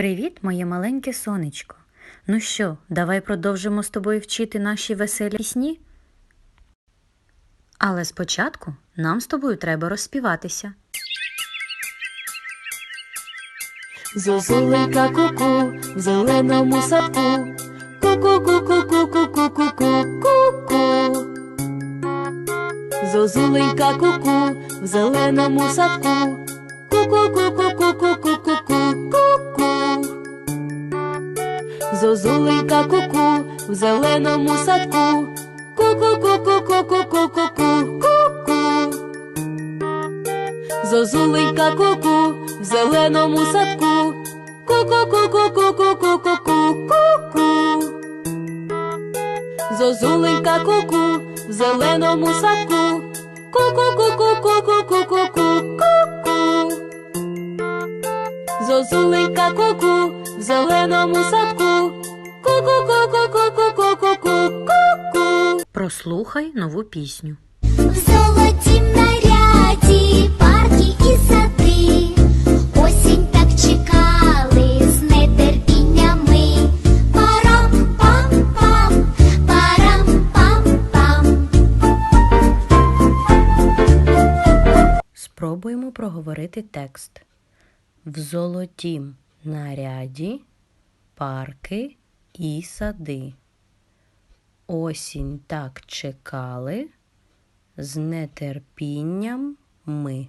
Привіт, моє маленьке сонечко. Ну що, давай продовжимо з тобою вчити наші веселі пісні? Але спочатку нам з тобою треба розспіватися. Зозуленька куку в зеленому садку. Ку-ку-ку-ку-ку-ку-ку-ку-ку. Зозуленька куку в зеленому садку. Ку-ку-ку-ку-ку-ку-ку-ку-ку. Зозуленька куку в зеленому садку. Ку-ку-ку-ку-ку-ку-ку-ку-ку. Зозуленька куку в зеленому садку. Ку-ку-ку-ку-ку-ку-ку-ку-ку. Зозуленька куку в зеленому садку. Ку-ку-ку-ку-ку-ку-ку-ку-ку. Зозуленька куку в зеленому садку. Ку-ку-ку-ку-ку-ку-ку-ку. Прослухай нову пісню. В золотім наряді парки і сади, осінь так чекали з нетерпіннями. Парам-пам-пам, парам-пам-пам. Спробуємо проговорити текст. В золотім наряді парки і сади. Осінь так чекали, з нетерпінням ми.